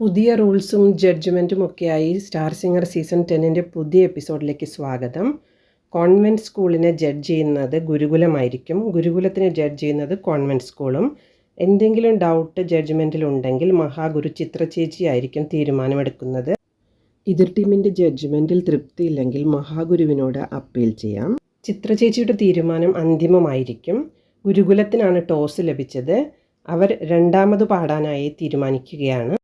പുതിയ റൂൾസും ജഡ്ജ്മെന്റും ഒക്കെയായി star singer season ടെന്നിന്റെ പുതിയ എപ്പിസോഡിലേക്ക് സ്വാഗതം. കോൺവെന്റ് സ്കൂളിനെ ജഡ്ജ് ചെയ്യുന്നത് ഗുരുകുലമായിരിക്കും. ഗുരുകുലത്തിനെ ജഡ്ജ് ചെയ്യുന്നത് കോൺവെന്റ് സ്കൂളും. എന്തെങ്കിലും ഡൗട്ട് ജഡ്ജ്മെന്റിലുണ്ടെങ്കിൽ മഹാഗുരു ചിത്രചേച്ചി ആയിരിക്കും തീരുമാനമെടുക്കുന്നത്. എതിർ ടീമിന്റെ ജഡ്ജ്മെന്റിൽ തൃപ്തിയില്ലെങ്കിൽ മഹാഗുരുവിനോട് അപ്പീൽ ചെയ്യാം. ചിത്ര ചേച്ചിയുടെ തീരുമാനം അന്തിമമായിരിക്കും. ഗുരുകുലത്തിനാണ് ടോസ് ലഭിച്ചത്. അവർ രണ്ടാമത് പാടാനായി തീരുമാനിക്കുകയാണ്.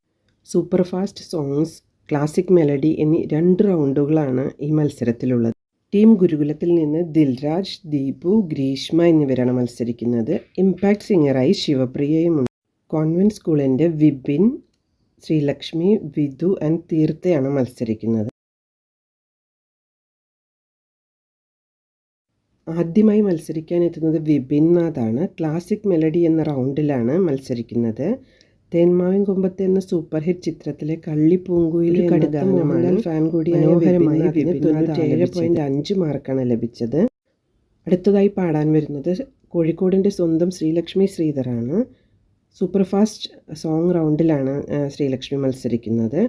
Super fast songs classic melody എന്നീ രണ്ട് റൗണ്ടുകളാണ് ഈ മത്സരത്തിലുള്ളത്. ടീം ഗുരുകുലത്തിൽ നിന്ന് ദിൽരാജ് ദീപു ഗ്രീഷ്മ എന്നിവരാണ് മത്സരിക്കുന്നത്. ഇമ്പാക്ട് സിംഗറായി ശിവപ്രിയയുമുണ്ട്. കോൺവെന്റ് സ്കൂളിന്റെ വിപിൻ ശ്രീലക്ഷ്മി വിധു ആൻഡ് തീർത്ഥയാണ് മത്സരിക്കുന്നത്. ആദ്യമായി മത്സരിക്കാൻ എത്തുന്നത് വിപിൻ നാഥാണ്. ക്ലാസിക് മെലഡി എന്ന റൗണ്ടിലാണ് മത്സരിക്കുന്നത്. തേന്മാവിൻ കൊമ്പത്ത് എന്ന സൂപ്പർ ഹിറ്റ് ചിത്രത്തിലെ കള്ളിപ്പൂങ്കുയിലെ കടുത്ത മോഹൻലാൽ ഫാൻ കൂടി മനോഹരമായി ഏഴ് പോയിന്റ് അഞ്ച് മാർക്കാണ് ലഭിച്ചത്. അടുത്തതായി പാടാൻ വരുന്നത് കോഴിക്കോടിന്റെ സ്വന്തം ശ്രീലക്ഷ്മി ശ്രീധറാണ് സൂപ്പർ ഫാസ്റ്റ് സോങ് റൗണ്ടിലാണ് ശ്രീലക്ഷ്മി മത്സരിക്കുന്നത്.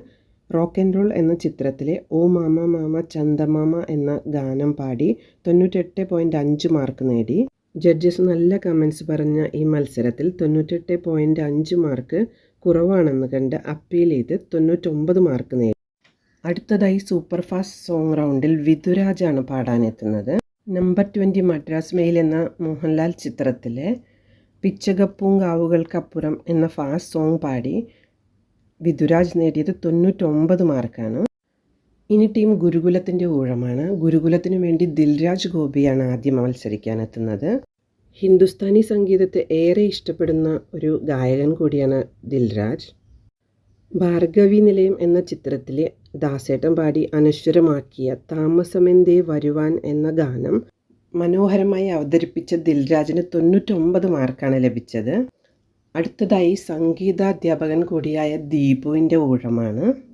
റോക്ക് ആൻഡ് റോൾ എന്ന ചിത്രത്തിലെ ഓ മാമ മാമ ചന്ദമാമ എന്ന ഗാനം പാടി തൊണ്ണൂറ്റെട്ട് പോയിന്റ് അഞ്ച് മാർക്ക് നേടി. ജഡ്ജസ് നല്ല കമൻസ് പറഞ്ഞ ഈ മത്സരത്തിൽ തൊണ്ണൂറ്റെട്ട് പോയിന്റ് അഞ്ച് മാർക്ക് കുറവാണെന്ന് കണ്ട് അപ്പീൽ ചെയ്ത് തൊണ്ണൂറ്റൊമ്പത് മാർക്ക് നേടി. അടുത്തതായി സൂപ്പർ ഫാസ്റ്റ് സോങ് റൗണ്ടിൽ വിധുരാജാണ് പാടാനെത്തുന്നത്. നമ്പർ ട്വന്റി മദ്രാസ് മെയിൽ എന്ന മോഹൻലാൽ ചിത്രത്തിലെ പിച്ചകപ്പൂങ്കാവുകൾക്കപ്പുറം എന്ന ഫാസ്റ്റ് സോങ് പാടി വിധുരാജ് നേടിയത് തൊണ്ണൂറ്റൊമ്പത് മാർക്കാണ് ഇനി ടീം ഗുരുകുലത്തിന്റെ ഊഴമാണ്. ഗുരുകുലത്തിനു വേണ്ടി ദിൽരാജ് ഗോപിയാണ് ആദ്യം മത്സരിക്കാനെത്തുന്നത് ഹിന്ദുസ്ഥാനി സംഗീതത്തെ ഏറെ ഇഷ്ടപ്പെടുന്ന ഒരു ഗായകൻ കൂടിയാണ് ദിൽരാജ്. ഭാർഗവി നിലയം എന്ന ചിത്രത്തിലെ ദാസേട്ടൻ പാടി അനശ്വരമാക്കിയ താമസമെന്തേ വരുവാൻ എന്ന ഗാനം മനോഹരമായി അവതരിപ്പിച്ച ദിൽരാജിന് തൊണ്ണൂറ്റൊമ്പത് മാർക്കാണ് ലഭിച്ചത്. അടുത്തതായി സംഗീതാധ്യാപകൻ കൂടിയായ ദീപുവിന്റെ ഊഴമാണ്.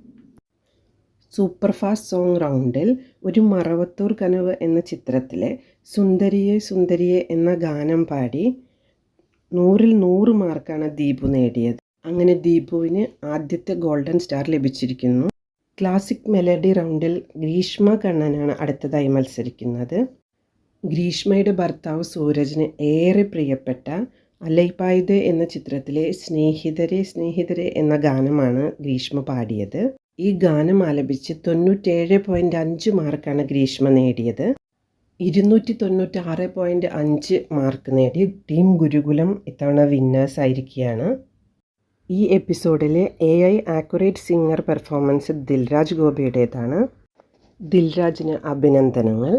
സൂപ്പർ ഫാസ്റ്റ് സോങ് റൗണ്ടിൽ ഒരു മറവത്തൂർ കനവ് എന്ന ചിത്രത്തിലെ സുന്ദരിയെ സുന്ദരിയെ എന്ന ഗാനം പാടി നൂറിൽ നൂറ് മാർക്കാണ് ദീപു നേടിയത്. അങ്ങനെ ദീപുവിന് ആദ്യത്തെ ഗോൾഡൻ സ്റ്റാർ ലഭിച്ചിരിക്കുന്നു. ക്ലാസിക് മെലഡി റൗണ്ടിൽ ഗ്രീഷ്മ കണ്ണനാണ് അടുത്തതായി മത്സരിക്കുന്നത്. ഗ്രീഷ്മയുടെ ഭർത്താവ് സൂരജിന് ഏറെ പ്രിയപ്പെട്ട അലൈപായുധ എന്ന ചിത്രത്തിലെ സ്നേഹിതരെ സ്നേഹിതരെ എന്ന ഗാനമാണ് ഗ്രീഷ്മ പാടിയത്. ഈ ഗാനം ആലപിച്ച് തൊണ്ണൂറ്റേഴ് പോയിന്റ് അഞ്ച് മാർക്കാണ് ഗ്രീഷ്മ നേടിയത്. ഇരുന്നൂറ്റി തൊണ്ണൂറ്റാറ് പോയിന്റ് അഞ്ച് മാർക്ക് നേടി ടീം ഗുരുകുലം ഇത്തവണ വിന്നേഴ്സ് ആയിരിക്കുകയാണ്. ഈ എപ്പിസോഡിലെ A I accurate singer performance Dilraj ഗോപിയുടേതാണ്. ദിൽരാജിന് അഭിനന്ദനങ്ങൾ.